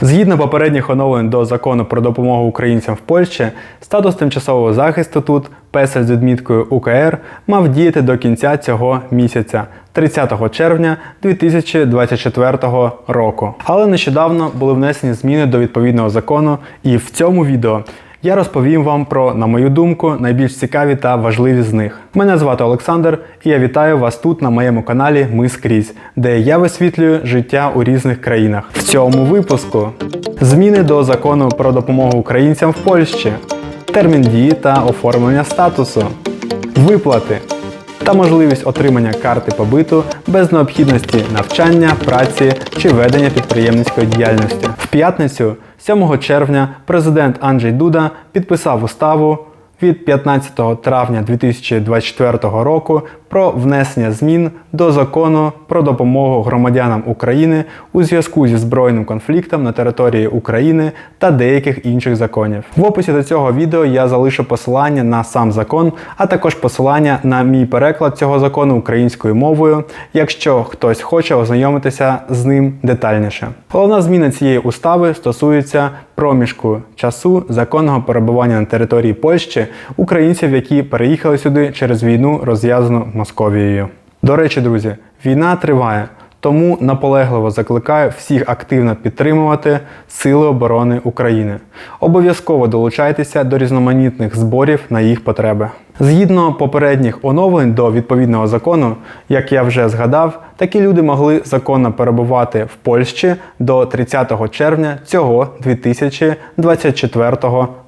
Згідно попередніх оновлень до закону про допомогу українцям в Польщі, статус тимчасового захисту тут песель з відміткою УКР мав діяти до кінця цього місяця, 30 червня 2024 року. Але нещодавно були внесені зміни до відповідного закону, і в цьому відео я розповім вам про, на мою думку, найбільш цікаві та важливі з них. Мене звати Олександр, і я вітаю вас тут на моєму каналі Ми скрізь, де я висвітлюю життя у різних країнах. В цьому випуску зміни до закону про допомогу українцям в Польщі, термін дії та оформлення статусу, виплати та можливість отримання карти побиту без необхідності навчання, праці чи ведення підприємницької діяльності. В п'ятницю, 7 червня, президент Анджей Дуда підписав уставу від 15 травня 2024 року про внесення змін до закону про допомогу громадянам України у зв'язку зі збройним конфліктом на території України та деяких інших законів. В описі до цього відео я залишу посилання на сам закон, а також посилання на мій переклад цього закону українською мовою, якщо хтось хоче ознайомитися з ним детальніше. Головна зміна цієї устави стосується проміжку часу законного перебування на території Польщі українців, які переїхали сюди через війну, розв'язану Московією. До речі, друзі, війна триває. Тому наполегливо закликаю всіх активно підтримувати Сили оборони України. Обов'язково долучайтеся до різноманітних зборів на їх потреби. Згідно попередніх оновлень до відповідного закону, як я вже згадав, такі люди могли законно перебувати в Польщі до 30 червня цього 2024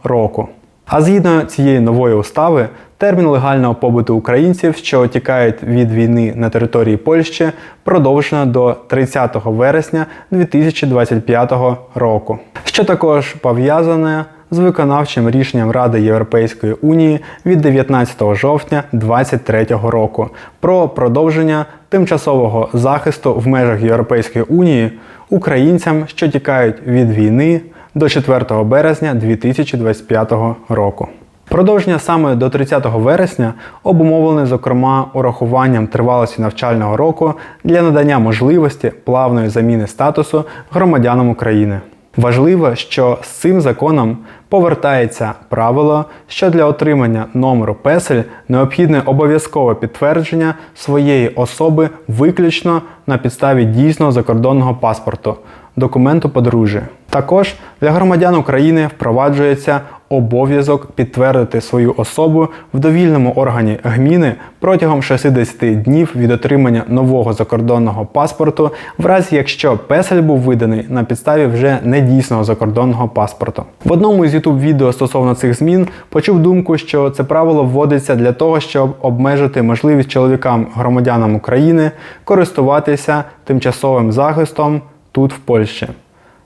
року. А згідно цієї нової устави, термін легального побуту українців, що тікають від війни на території Польщі, продовжено до 30 вересня 2025 року, що також пов'язане з виконавчим рішенням Ради Європейської Унії від 19 жовтня 2023 року про продовження тимчасового захисту в межах Європейської Унії українцям, що тікають від війни до 4 березня 2025 року. Продовження саме до 30 вересня обумовлене, зокрема, урахуванням тривалості навчального року для надання можливості плавної заміни статусу громадянам України. Важливо, що з цим законом повертається правило, що для отримання номеру песель необхідне обов'язкове підтвердження своєї особи виключно на підставі дійсного закордонного паспорту, документу подружжя. Також для громадян України впроваджується обов'язок підтвердити свою особу в довільному органі гміни протягом 60 днів від отримання нового закордонного паспорту, в разі якщо песель був виданий на підставі вже недійсного закордонного паспорту. В одному із youtube відео стосовно цих змін почув думку, що це правило вводиться для того, щоб обмежити можливість чоловікам громадянам України користуватися тимчасовим захистом тут в Польщі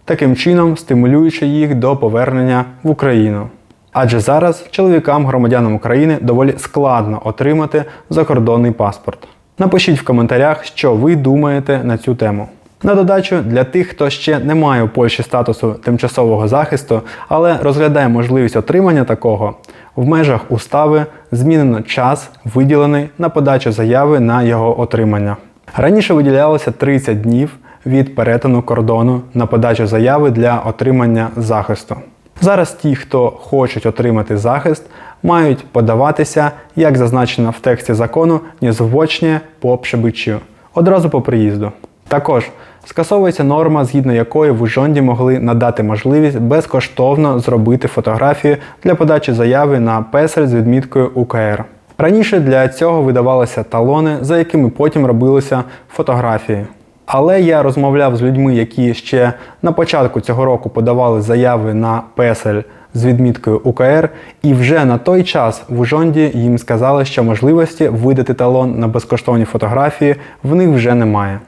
таким чином стимулюючи їх до повернення в Україну. Адже зараз чоловікам громадянам України доволі складно отримати закордонний паспорт. Напишіть в коментарях, що ви думаєте на цю тему. На додачу для тих, хто ще не має у Польщі статусу тимчасового захисту, але розглядає можливість отримання такого, в межах устави змінено час, виділений на подачу заяви на його отримання. Раніше виділялося 30 днів від перетину кордону на подачу заяви для отримання захисту. Зараз ті, хто хочуть отримати захист, мають подаватися, як зазначено в тексті закону, незвучні по прибиччю, одразу по приїзду. Також скасовується норма, згідно якої в Ужонді могли надати можливість безкоштовно зробити фотографію для подачі заяви на песель з відміткою УКР. Раніше для цього видавалися талони, за якими потім робилися фотографії. Але я розмовляв з людьми, які ще на початку цього року подавали заяви на песель з відміткою УКР, і вже на той час в Ужонді їм сказали, що можливості видати талон на безкоштовні фотографії в них вже немає.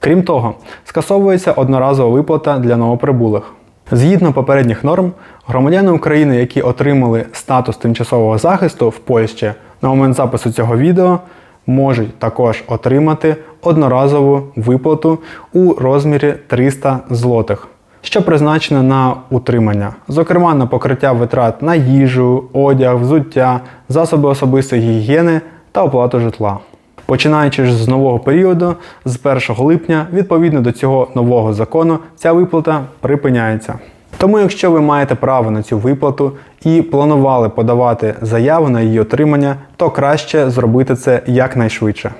Крім того, скасовується одноразова виплата для новоприбулих. Згідно попередніх норм, громадяни України, які отримали статус тимчасового захисту в Польщі на момент запису цього відео, можуть також отримати одноразову виплату у розмірі 300 злотих, що призначено на утримання, зокрема на покриття витрат на їжу, одяг, взуття, засоби особистої гігієни та оплату житла. Починаючи ж з нового періоду, з 1 липня, відповідно до цього нового закону, ця виплата припиняється. Тому, якщо ви маєте право на цю виплату і планували подавати заяву на її отримання, то краще зробити це якнайшвидше.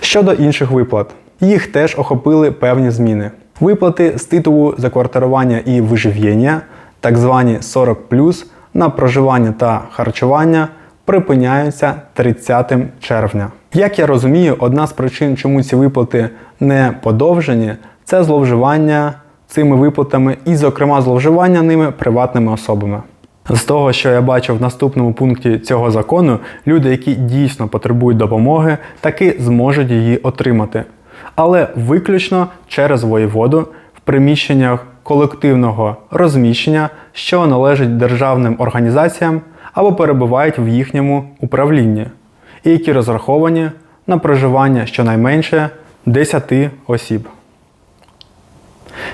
Щодо інших виплат, їх теж охопили певні зміни. Виплати з титулу заквартирування і вижив'єння, так звані 40 на проживання та харчування припиняються 30 червня. Як я розумію, одна з причин, чому ці виплати не подовжені, це зловживання цими виплатами і, зокрема, зловживання ними приватними особами. З того, що я бачу в наступному пункті цього закону, люди, які дійсно потребують допомоги, таки зможуть її отримати. Але виключно через воєводу в приміщеннях колективного розміщення, що належать державним організаціям або перебувають в їхньому управлінні, і які розраховані на проживання щонайменше 10 осіб.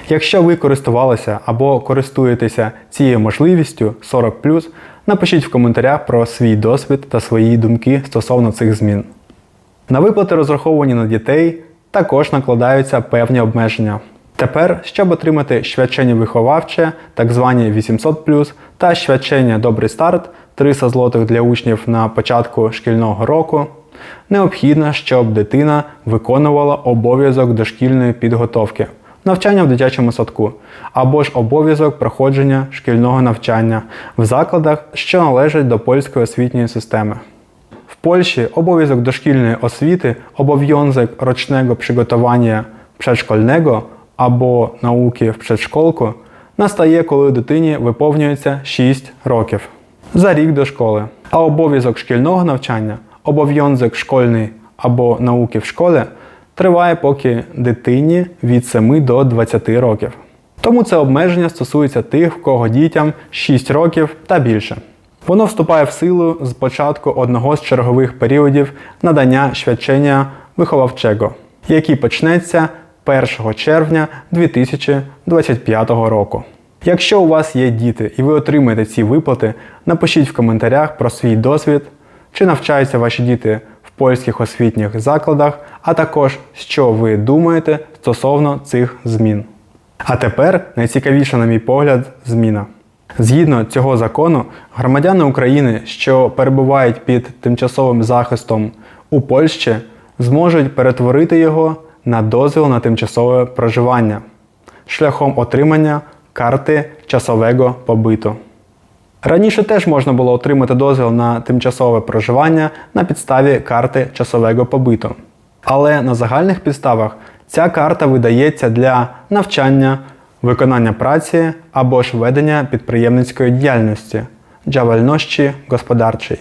Якщо ви користувалися або користуєтеся цією можливістю 40, напишіть в коментарях про свій досвід та свої думки стосовно цих змін. На виплати, розраховані на дітей, також накладаються певні обмеження. Тепер, щоб отримати свячення виховавче, так звані 800 та свячення Добрий старт 300 злотих для учнів на початку шкільного року, необхідно, щоб дитина виконувала обов'язок дошкільної підготовки навчання в дитячому садку, або ж обов'язок проходження шкільного навчання в закладах, що належать до польської освітньої системи. В Польщі обов'язок дошкільної освіти, обов'язок рочного приготування przedszkolnego або науки в предшколку настає, коли дитині виповнюється 6 років за рік до школи. А обов'язок шкільного навчання, обов'язок школьний або науки в школі триває поки дитині від 7 до 20 років. Тому це обмеження стосується тих, в кого дітям 6 років та більше. Воно вступає в силу з початку одного з чергових періодів надання свячення виховавчого, який почнеться 1 червня 2025 року. Якщо у вас є діти і ви отримаєте ці виплати, напишіть в коментарях про свій досвід, чи навчаються ваші діти польських освітніх закладах, а також що ви думаєте стосовно цих змін. А тепер найцікавіша, на мій погляд, зміна. Згідно цього закону, громадяни України, що перебувають під тимчасовим захистом у Польщі, зможуть перетворити його на дозвіл на тимчасове проживання шляхом отримання карти часового побиту. Раніше теж можна було отримати дозвіл на тимчасове проживання на підставі карти часового побиту. Але на загальних підставах ця карта видається для навчання, виконання праці або ж ведення підприємницької діяльності джавельнощі господарчої.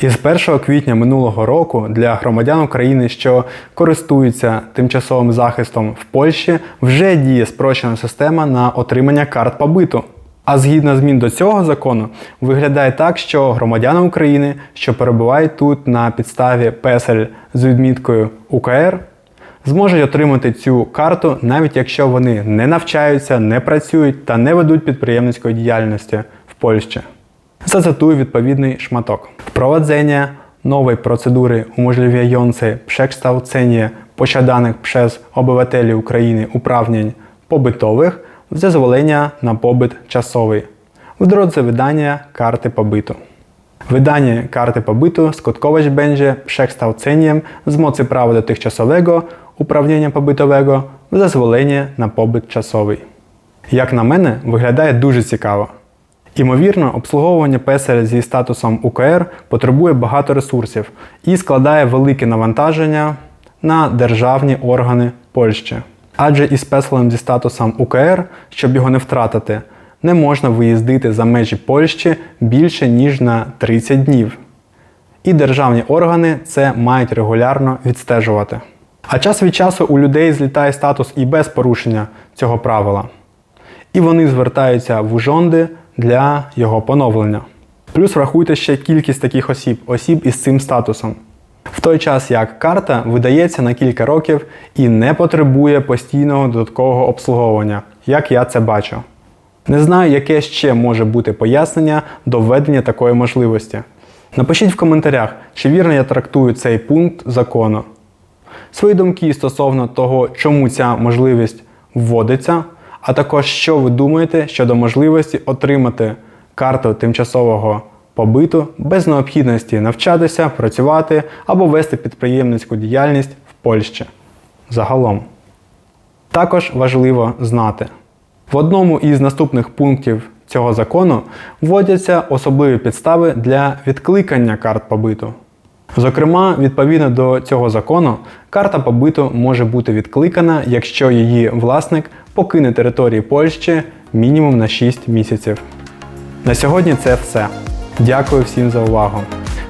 Із 1 квітня минулого року для громадян України, що користуються тимчасовим захистом в Польщі, вже діє спрощена система на отримання карт побиту. А згідно змін до цього закону, виглядає так, що громадяни України, що перебувають тут на підставі песель з відміткою УКР, зможуть отримати цю карту, навіть якщо вони не навчаються, не працюють та не ведуть підприємницької діяльності в Польщі. Зацитую відповідний шматок. Wprowadzenie nowej procedury umożliwiającej przekształcenie posiadanych przez obywateli Ukrainy uprawnień pobytowych zezwolenia na pobyt czasowy w drodze wydania karty pobytu. Wydanie karty pobytu skutkować będzie przekształceniem z mocy prawa dotychczasowego uprawnienia pobytowego в зезволення на побит часовий. Як на мене, виглядає дуже цікаво. Імовірно, обслуговування песеля зі статусом УКР потребує багато ресурсів і складає велике навантаження на державні органи Польщі. Адже із песелем зі статусом УКР, щоб його не втратити, не можна виїздити за межі Польщі більше ніж на 30 днів. І державні органи це мають регулярно відстежувати. А час від часу у людей злітає статус і без порушення цього правила. І вони звертаються в ужонди для його поновлення. Плюс врахуйте ще кількість таких осіб, осіб із цим статусом. В той час як карта видається на кілька років і не потребує постійного додаткового обслуговування, як я це бачу. Не знаю, яке ще може бути пояснення до введення такої можливості. Напишіть в коментарях, чи вірно я трактую цей пункт закону. свої думки стосовно того, чому ця можливість вводиться, а також що ви думаєте щодо можливості отримати карту тимчасового побиту без необхідності навчатися, працювати або вести підприємницьку діяльність в Польщі. Загалом. Також важливо знати. В одному із наступних пунктів цього закону вводяться особливі підстави для відкликання карт побиту. Зокрема, відповідно до цього закону, карта побиту може бути відкликана, якщо її власник покине території Польщі мінімум на 6 місяців. На сьогодні це все. Дякую всім за увагу.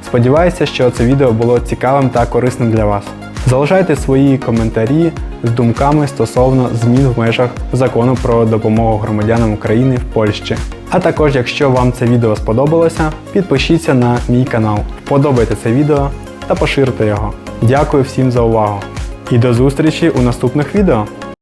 Сподіваюся, що це відео було цікавим та корисним для вас. Залишайте свої коментарі з думками стосовно змін в межах закону про допомогу громадянам України в Польщі. А також, якщо вам це відео сподобалося, підпишіться на мій канал, вподобайте це відео та поширте його. Дякую всім за увагу! І до зустрічі у наступних відео!